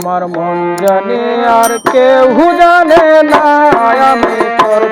আমার মন জানে আর কেউ জানে না আমি তোর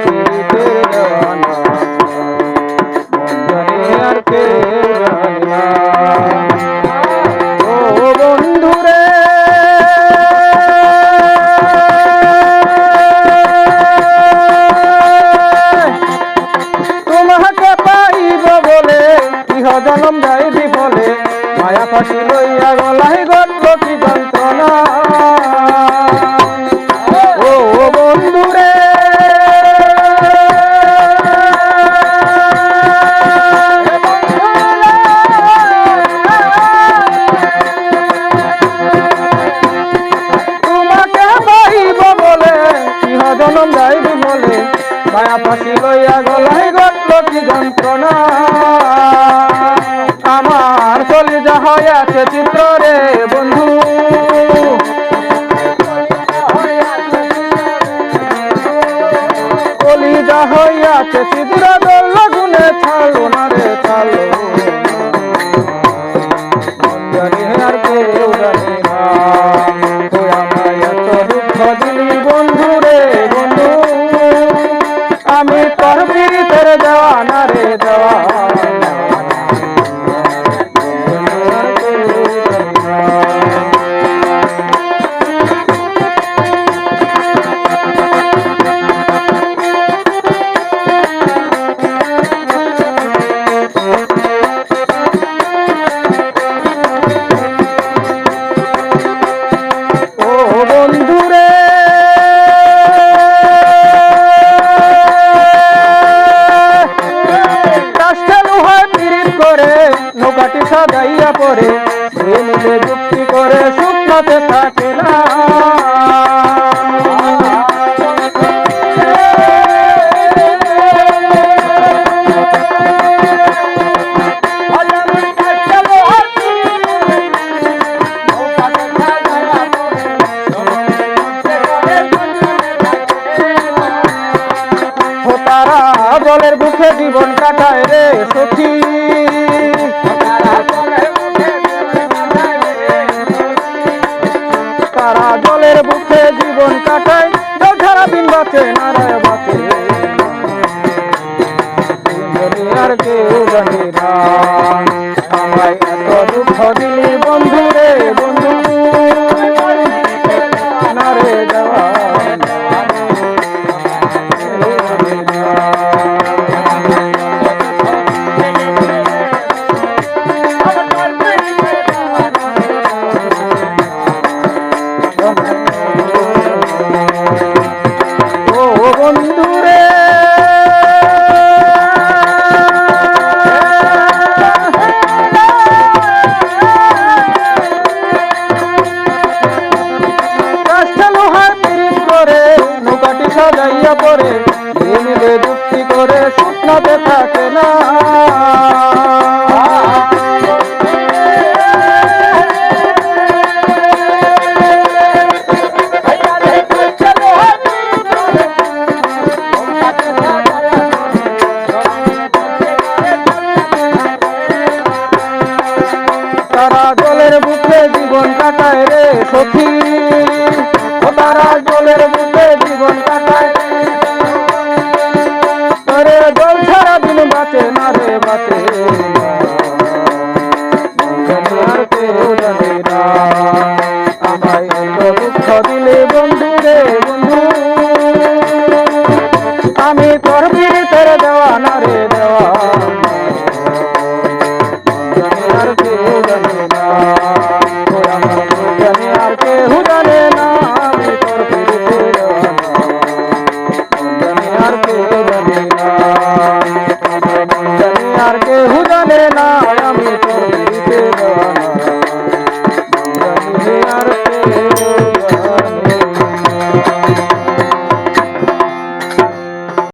মায়া ফাঁসি লইয়া গলাই গল্প কি যন্ত্রণা? আমার কলিজা আছে চিত্র রে বন্ধু। কলিজা হইয়াছে চিত্র সাজাইয়া পরে মিলে যুক্তি করে শুকনাতে থাকে না জলের বুকে জীবন কাটায় রে সখী। দিন বাঁচে? নারায় বাঁচে জানি কেউ জানি না। আমায় এত দুঃখ দিলি বন্ধু রে সাজাইয়া পরে মিলে যুক্তি করে শুকনাতে থাকে না? তারা জলের বুকে জীবন কাটায় রে সখী। ও তারা জলের বুকে জীবন কাটায় আরে জল ছাড়া দিন বাঁচে না রে বাঁচে। আর কেউ জানে না আমায় দুঃখ দিলে বন্ধু